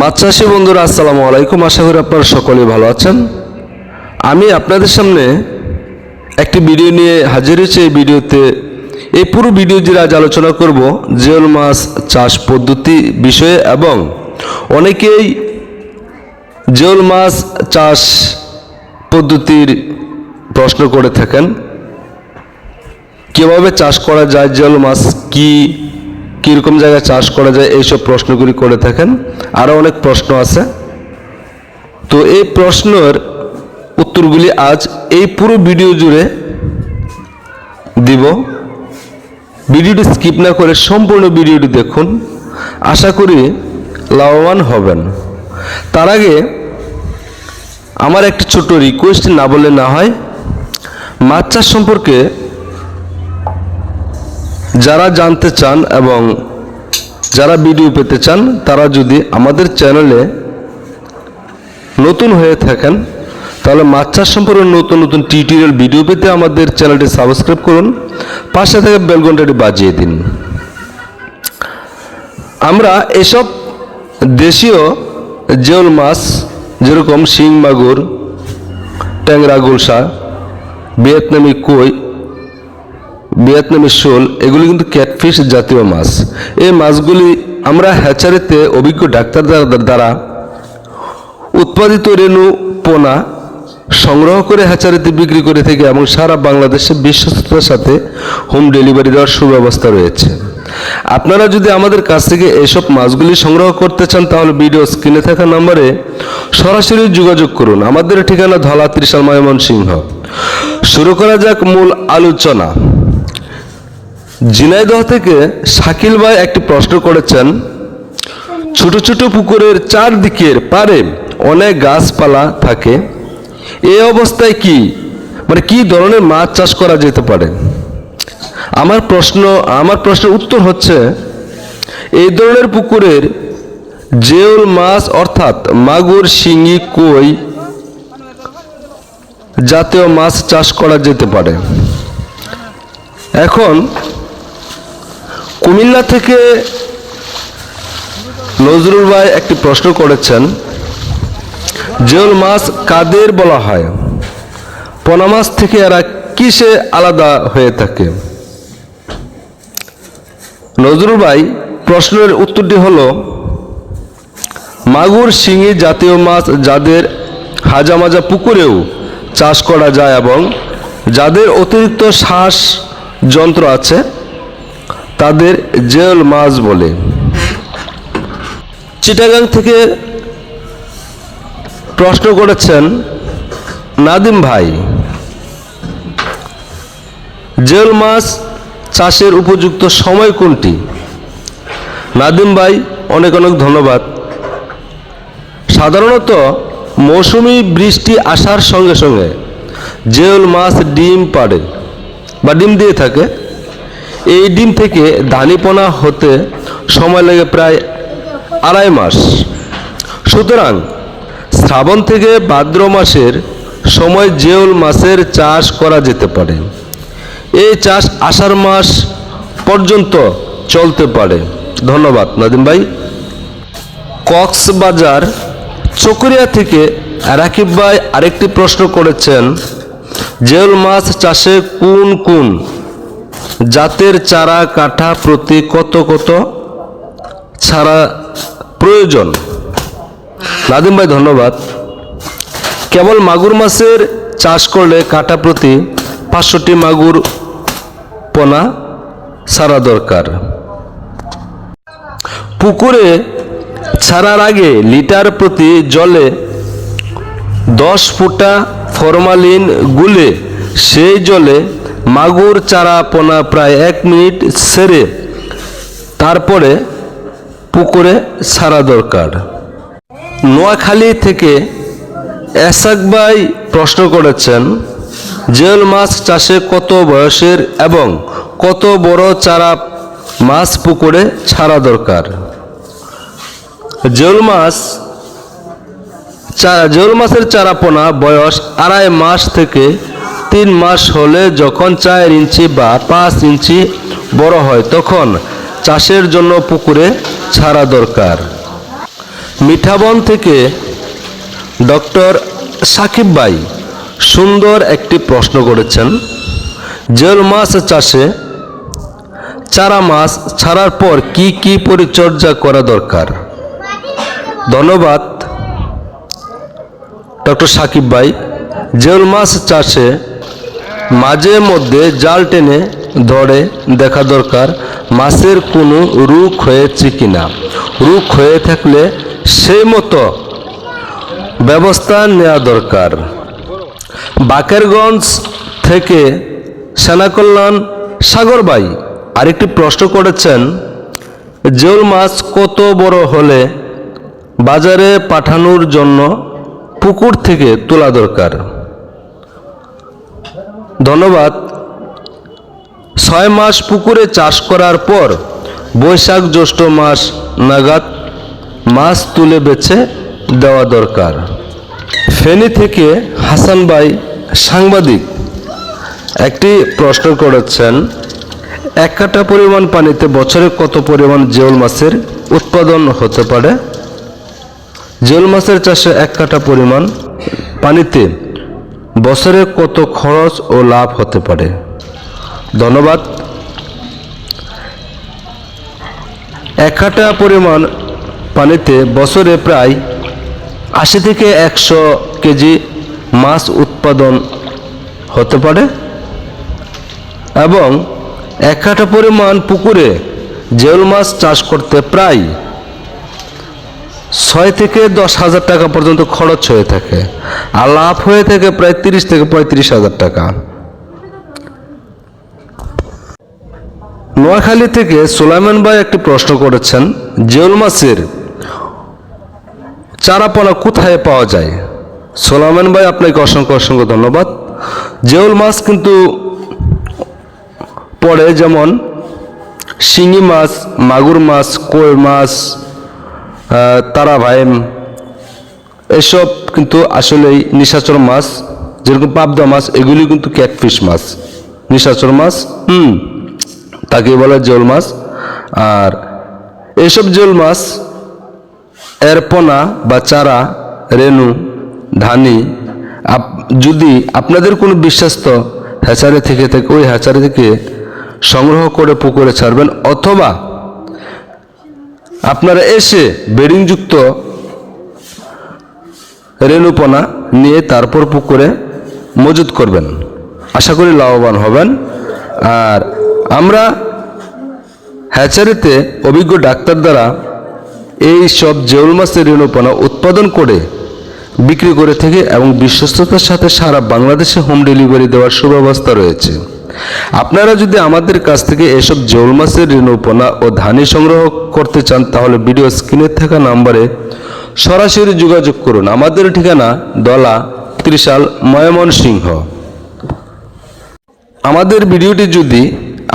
মাছ চাষি বন্ধুরা, আসসালামু আলাইকুম। আশা করি আপনারা সকলেই ভালো আছেন। আমি আপনাদের সামনে একটি ভিডিও নিয়ে হাজির হয়েছি। এই ভিডিওতে, এই পুরো ভিডিও জুড়ে আজ আলোচনা করব জিওল মাছ চাষ পদ্ধতি বিষয়ে এবং অনেকেই জিওল মাছ চাষ পদ্ধতির প্রশ্ন করে থাকেন, কীভাবে চাষ করা যায়, জিওল মাছ কি কীরকম জায়গায় চাষ করা যায়, এইসব প্রশ্নগুলি করে থাকেন। আরও অনেক প্রশ্ন আছে। তো এই প্রশ্নের উত্তরগুলি আজ এই পুরো ভিডিও জুড়ে দিব। ভিডিওটি স্কিপ না করে সম্পূর্ণ ভিডিওটি দেখুন। আশা করি লাভবান হবেন। তার আগে আমার একটি ছোট রিকোয়েস্ট না বলে না হয়। মাছ চাষ সম্পর্কে যারা জানতে চান এবং যারা ভিডিও পেতে চান, তারা যদি আমাদের চ্যানেলে নতুন হয়ে থাকেন, তাহলে মাছ চাষ সম্পর্কে নতুন নতুন টিউটোরিয়াল ভিডিও পেতে আমাদের চ্যানেলটি সাবস্ক্রাইব করুন, পাশে থেকে বেলঘন্টাটি বাজিয়ে দিন। আমরা এসব দেশীয় জেউল মাছ যেরকম শিং, মাগুর, ট্যাংরা, গুলশা, ভিয়েতনামি, কই ভিয়েতনামি শোল, এগুলি কিন্তু ক্যাটফিশ জাতীয় মাছ। এই মাছগুলি আমরা হ্যাচারিতে অভিজ্ঞ ডাক্তার দ্বারা- উৎপাদিত রেণু পোনা সংগ্রহ করে হ্যাচারিতে বিক্রি করে থেকে এবং সারা বাংলাদেশে বিশ্বস্ততার সাথে হোম ডেলিভারি দেওয়ার সুব্যবস্থা রয়েছে। আপনারা যদি আমাদের কাছ থেকে এইসব মাছগুলি সংগ্রহ করতে চান, তাহলে ভিডিও স্ক্রিনে থাকা নম্বরে সরাসরি যোগাযোগ করুন। আমাদের ঠিকানা ধলা ত্রিশাল ময়মনসিংহ শুরু করা যাক মূল আলোচনা। ঝিনাইদহ থেকে শাকিল ভাই একটি প্রশ্ন করেছেন, ছোট ছোট পুকুরের চারদিকের পারে অনেক গাছপালা থাকে এই অবস্থায় কি মানে কি ধরনের মাছ চাষ করা যেতে পারে? আমার প্রশ্ন, আমার প্রশ্নের উত্তর হচ্ছে, এই ধরনের পুকুরের জেউল মাছ অর্থাৎ মাগুর, শিঙি, কই জাতীয় মাছ চাষ করা যেতে পারে। এখন কুমিল্লা থেকে নজরুল ভাই একটি প্রশ্ন করেছেন জেউল মাছ কাদের বলা হয়? পোনা মাছ থেকে এরা কিসে আলাদা হয়ে থাকে? নজরুল ভাই, প্রশ্নের উত্তরটি হল, মাগুর শিঙি জাতীয় মাছ যাদের হাজামাজা পুকুরেও চাষ করা যায় এবং যাদের অতিরিক্ত শ্বাস যন্ত্র আছে তাদের জেল মাছ বলে। চিটাগাং থেকে প্রশ্ন করেছেন নাদিম ভাই, জেল মাছ চাষের উপযুক্ত সময় কোনটি? নাদিম ভাই, অনেক অনেক ধন্যবাদ। সাধারণত মৌসুমি বৃষ্টি আসার সঙ্গে সঙ্গে জেল মাছ ডিম পাড়ে বা ডিম দিয়ে থাকে। এই ডিম থেকে ধানিপনা হতে সময় লাগে প্রায় আড়াই মাস। সুতরাং শ্রাবণ থেকে ভাদ্র মাসের সময় জেউল মাছের চাষ করা যেতে পারে। এই চাষ আষাঢ় মাস পর্যন্ত চলতে পারে। ধন্যবাদ, নাদিম ভাই। কক্সবাজার চকরিয়া থেকে রাকিব ভাই আরেকটি প্রশ্ন করেছেন, জেউল মাছ চাষে কোন কোন জাতের চারা কাঠা প্রতি কত কত ছাড়া প্রয়োজন? নাদিম ভাই, ধন্যবাদ। কেবল মাগুর মাছের চাষ করলে কাটা প্রতি পাঁচশোটি মাগুর পোনা সারা দরকার। পুকুরে ছাড়ার আগে লিটার প্রতি জলে দশ ফুটা ফরমালিন গুলে সেই জলে মাগুর চারা পোনা প্রায় এক মিনিট সেরে তারপরে পুকুরে ছাড়া দরকার। নোয়াখালী থেকে এসাক ভাই প্রশ্ন করেছেন, জেল মাছ চাষে কত বয়সের এবং কত বড় চারা মাছ পুকুরে ছাড়া দরকার? জেল মাছ জেল মাছের চারাপোনা বয়স আড়াই মাস থেকে তিন মাস হলে যখন চার ইঞ্চি বা পাঁচ ইঞ্চি বড় হয়, তখন চাষের জন্য পুকুরে ছাড়া দরকার। মিঠাবন থেকে ডক্টর সাকিব ভাই সুন্দর একটি প্রশ্ন করেছেন। জেল মাছ চাষে চারা মাছ ছাড়ার পর কি কি পরিচর্যা করা দরকার? ধন্যবাদ। ডক্টর সাকিব ভাই জেল মাছ চাষে মাঝে মধ্যে জাল টেনে ধরে দেখা দরকার মাছের কোনো রোগ হয়েছে কিনা রুখ হয়ে থাকলে সেই মতো ব্যবস্থা নেওয়া দরকার। বাকেরগঞ্জ থেকে সেনাকল্যাণ সাগরবাই আরেকটি প্রশ্ন করেছেন জেউল মাছ কত বড় হলে বাজারে পাঠানোর জন্য পুকুর থেকে তোলা দরকার। ধন্যবাদ। ছয় মাস পুকুরে চাষ করার পর বৈশাখ জ্যৈষ্ঠ মাস নাগাদ মাছ তুলে বেছে দেওয়া দরকার। ফেনী থেকে হাসান ভাই সাংবাদিক একটি প্রশ্ন করেছেন, এক কাটা পরিমাণ পানিতে বছরে কত পরিমাণ জিওল মাছের উৎপাদন হতে পারে? জিওল মাছের চাষে এক কাটা পরিমাণ পানিতে বছরে কত খরচ ও লাভ হতে পারে? ধন্যবাদ। এক কাটা পরিমাণ পানিতে বছরে প্রায় আশি থেকে একশো কেজি মাছ উৎপাদন হতে পারে এবং এক কাঠা পরিমাণ পুকুরে জেউল মাছ চাষ করতে প্রায় ছয় থেকে দশ হাজার টাকা পর্যন্ত খরচ হয়ে থাকে। আর লাভ হয়ে থাকে প্রায় তিরিশ থেকে পঁয়ত্রিশ হাজার টাকা। নোয়াখালী থেকে সুলাইমান ভাই একটি প্রশ্ন করেছেন, জেউল মাছের চারাপোনা কোথায় পাওয়া যায়? সোলামান ভাই, আপনাকে অসংখ্য অসংখ্য ধন্যবাদ। জেউল মাছ কিন্তু পড়ে যেমন শিঙি মাছ, মাগুর মাছ কই মাছ তারা ভাইম এসব কিন্তু আসলেই নিশাচর মাছ, যেরকম পাবদা মাছ, এগুলি কিন্তু ক্যাটফিশ মাছ। নিশাচর মাছ, হুম, তাকে বলে জেউল মাছ। আর এইসব জেউল মাছ, এর পোনা বা চারা, রেণু, ধানি যদি আপনাদের কোনো বিশ্বস্ত হ্যাচারি থেকে থাকে, ওই হ্যাচারি থেকে সংগ্রহ করে পুকুরে ছাড়বেন, অথবা আপনারা এসে বেডিংযুক্ত রেণুপনা নিয়ে তারপর পুকুরে মজুত করবেন। আশা করি লাভবান হবেন। আর আমরা হ্যাচারিতে অভিজ্ঞ ডাক্তার দ্বারা এই সব জেউল মাছের রেণুপনা উৎপাদন করে বিক্রি করে থেকে এবং বিশ্বস্ততার সাথে সারা বাংলাদেশে হোম ডেলিভারি দেওয়ার সুব্যবস্থা রয়েছে। আপনারা যদি আমাদের কাছ থেকে এসব জেউল মাছের রেণুপনা ও ধানি সংগ্রহ করতে চান, তাহলে ভিডিও স্ক্রিনে থাকা নাম্বারে সরাসরি যোগাযোগ করুন। আমাদের ঠিকানা দলা ত্রিশাল ময়মনসিংহ। আমাদের ভিডিওটি যদি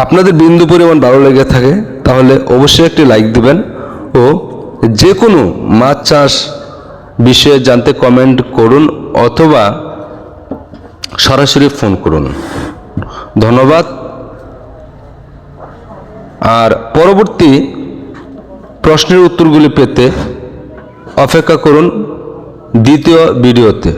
আপনাদের বিন্দু পরিমাণ ভালো লেগে থাকে, তাহলে অবশ্যই একটি লাইক দিবেন ও যে কোনো মাছ চাষ বিষয়ে জানতে কমেন্ট করুন অথবা সরাসরি ফোন করুন। ধন্যবাদ। আর পরবর্তী প্রশ্নের উত্তরগুলি পেতে অপেক্ষা করুন দ্বিতীয় ভিডিওতে।